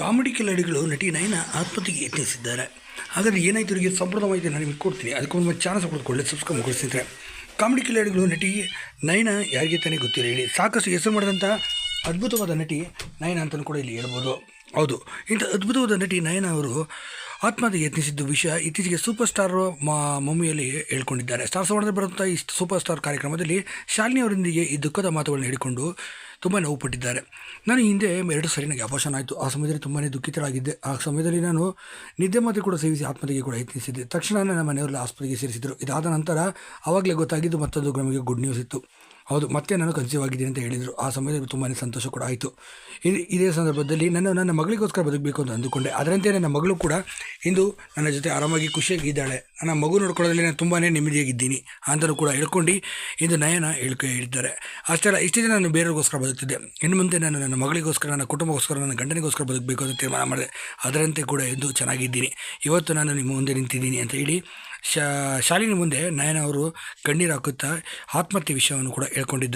Comedy ಕಿಲಾಡಿಗಳು ನಟಿ ನಯನ ಆತ್ಮಹತ್ಯೆಗೆ ಯತ್ನಿಸಿದ್ದಾರೆ. ಹಾಗಾದರೆ ಏನಾಯಿತು ಇವರಿಗೆ? ಸಂಪೂರ್ಣ ಮಾಹಿತಿ ನಾನು ನಿಮಗೆ ಕೊಡ್ತೀನಿ. ಅದಕ್ಕೊಂದು ಒಂದು ಕೊಡ್ಕೊಳ್ಳಿ ಸಬ್ಸ್ಕ್ರೈಬ್ ಮುಗಿಸ್ತಿದ್ರೆ ಕಾಮಿಡಿ ಕಿಲಾಡಿಗಳು ನಟಿ ನಯನ ಯಾರಿಗೆ ತಾನೇ ಗೊತ್ತಿಲ್ಲ ಹೇಳಿ. ಸಾಕಷ್ಟು ಹೆಸರು ಮಾಡಿದಂಥ ಅದ್ಭುತವಾದ ನಟಿ ನಯನ ಅಂತಲೂ ಕೂಡ ಇಲ್ಲಿ ಹೇಳ್ಬೋದು. ಹೌದು, ಇಂಥ ಅದ್ಭುತವಾದ ನಟಿ ನಯನ ಅವರು ಆತ್ಮಹತ್ಯೆಗೆ ಯತ್ನಿಸಿದ್ದು ವಿಷಯ ಇತ್ತೀಚೆಗೆ ಸೂಪರ್ ಸ್ಟಾರ್ ಮಮ್ಮಿಯಲ್ಲಿ ಹೇಳ್ಕೊಂಡಿದ್ದಾರೆ. ಸ್ಟಾರ್ ಸವರ್ಣದಲ್ಲಿ ಬರುವಂಥ ಈ ಸೂಪರ್ ಸ್ಟಾರ್ ಕಾರ್ಯಕ್ರಮದಲ್ಲಿ ಶಾಲಿನಿ ಅವರೊಂದಿಗೆ ಈ ದುಃಖದ ಮಾತುಗಳನ್ನು ಹೇಳಿಕೊಂಡು ತುಂಬ ನೋವು ಪಟ್ಟಿದ್ದಾರೆ. ನಾನು ಹಿಂದೆ ಎರಡು ಸರಿ ನನಗೆ ಅಪಶನ ಆಯಿತು. ಆ ಸಮಯದಲ್ಲಿ ತುಂಬಾ ದುಃಖಿತರಾಗಿದ್ದೆ. ಆ ಸಮಯದಲ್ಲಿ ನಾನು ನಿದ್ದೆ ಮಾತ್ರೆ ಕೂಡ ಸೇವಿಸಿ ಆತ್ಮಹತ್ಯೆಗೆ ಕೂಡ ಯತ್ನಿಸಿದ್ದೆ. ತಕ್ಷಣ ನನ್ನ ಮನೆಯವರೆಲ್ಲ ಆಸ್ಪತ್ರೆಗೆ ಸೇರಿಸಿದರು. ಇದಾದ ನಂತರ ಆವಾಗಲೇ ಗೊತ್ತಾಗಿದ್ದು ಮತ್ತೊಂದು ನಮಗೆ ಗುಡ್ ನ್ಯೂಸ್ ಇತ್ತು. ಹೌದು, ಮತ್ತೆ ನಾನು ಕನ್ಸೀವ್ ಅಂತ ಹೇಳಿದರು. ಆ ಸಮಯದಲ್ಲಿ ತುಂಬಾ ಸಂತೋಷ ಕೂಡ ಆಯಿತು. ಇದು, ಇದೇ ಸಂದರ್ಭದಲ್ಲಿ ನಾನು ನನ್ನ ಮಗಳಿಗೋಸ್ಕರ ಬದುಕಬೇಕು ಅಂತ ಅಂದುಕೊಂಡೆ. ಅದರಂತೆ ನನ್ನ ಮಗಳು ಕೂಡ ಇಂದು ನನ್ನ ಜೊತೆ ಆರಾಮಾಗಿ ಖುಷಿಯಾಗಿದ್ದಾಳೆ. ನನ್ನ ಮಗು ನೋಡ್ಕೊಳ್ಳೋದ್ರಲ್ಲಿ ನಾನು ತುಂಬಾ ನೆಮ್ಮದಿಯಾಗಿದ್ದೀನಿ ಅಂತಲೂ ಕೂಡ ಹೇಳ್ಕೊಂಡು ಇಂದು ನಯನ ಹೇಳ್ಕೊ ಹೇಳಿದ್ದಾರೆ ಅಷ್ಟೆಲ್ಲ ಇಷ್ಟೇ ದಿನ ನಾನು ಬೇರೆಯವ್ರಿಗೋಸ್ಕರ ಬದುಕ್ತಿದ್ದೆ. ಇನ್ನು ಮುಂದೆ ನಾನು ನನ್ನ ಮಗಳಿಗೋಸ್ಕರ, ನನ್ನ ಕುಟುಂಬಕ್ಕೋಸ್ಕರ ನನ್ನ ಗಂಡನಿಗೋಸ್ಕರ ಬದುಕಬೇಕು ಅಂತ ತೀರ್ಮಾನ ಮಾಡಿದೆ. ಅದರಂತೆ ಕೂಡ ಇಂದು ಚೆನ್ನಾಗಿದ್ದೀನಿ. ಇವತ್ತು ನಾನು ನಿಮ್ಮ ಮುಂದೆ ನಿಂತಿದ್ದೀನಿ ಅಂತ ಹೇಳಿ ಶಾಲಿನಿ ಮುಂದೆ ನಯನ ಅವರು ಕಣ್ಣೀರು ಹಾಕುತ್ತಾ ಆತ್ಮಹತ್ಯೆ ವಿಷಯವನ್ನು ಕೂಡ ಹೇಳ್ಕೊಂಡಿದ್ದಾರೆ